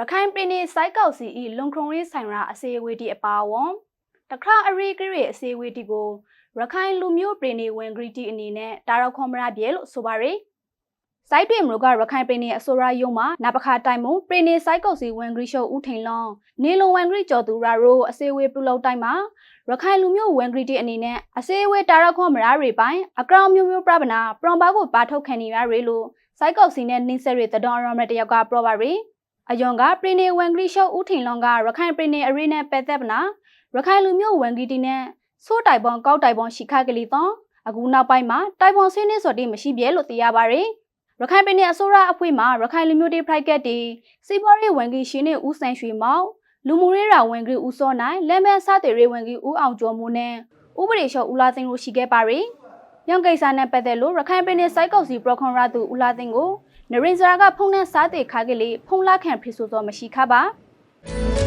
ရခိုင်ပြည်နယ်စိုက်ကောက်စီဤလွန်ခုံရေးဆိုင်ရာအစည်းအဝေးတီအပါအဝင်တခါအရီကရီအစည်းအဝေးတီကိုရခိုင်လူမျိုးပြည်နယ်ဝင်ဂရီတီအနေနဲ့တာရောက်ခွန်မရပြေလို့ဆိုပါရယ်စိုက်တွင်မလို့ကရခိုင်ပြည်နယ်အစိုးရယုံမှာနပခါတိုင်မုံပြည်နယ်စိုက်ကောက်စီဝင်ဂရီရှုပ်ဦးထိန်လောင်းနေလုံဝင်ဂရီကျော်သူရာရိုအစည်းအဝေးပြုလုပ်တိုင်းမှာရခိုင်လူမျိုးဝင်ဂရီတီအနေနဲ့အစည်းအဝေးတာရောက်ခွန်မရတွေပိုင်းအကောင်မျိုးမျိုးပြပနာပရွန်ပါကိုပါထုတ်ခံနေရတွေလို့စိုက်ကောက်စီနဲ့နှင်းဆက်တွေတတော်ရမတယောက်ကပြောပါရယ် အယွန်ကပရီနေဝန်ဂရီရှုပ်ဦးထင်လွန်ကရခိုင်ပရီနေအရီနဲ့ပဲသက်ပနာရခိုင်လူမျိုးဝန်ဂီတီနဲ့ဆိုးတိုင်ပွန်ကောက်တိုင်ပွန်ရှိခကလေးတော့အခုနောက်ပိုင်းမှာတိုင်ပွန်ဆင်းနေစော်တိမရှိပြဲလို့သိရပါတယ်ရခိုင်ပြည်နယ်အစိုးရအဖွဲ့မှရခိုင်လူမျိုးတွေ private တီစီပေါ်ရေးဝန်ကြီးရှင်နဲ့ဦးဆန်ရွှေမောင်လူမှုရေးရာဝန်ကြီးဦးစောနိုင်လက်မန်စတဲ့ရေးဝန်ကြီးဦးအောင်ကျော်မိုးနဲ့ဥပဒေချုပ်ဦးလာသိန်းတို့ရှိခဲ့ပါရီညောင်ကိစ္စနဲ့ပတ်သက်လို့ရခိုင်ပြည်နယ်စိုက်ကောက်စီပရခွန်ရသူဦးလာသိန်းကို နရေဇရာကဖုန်နဲ့စားတဲ့ခါကလေးဖုန်လာခံဖိဆိုသောမရှိခါပါ။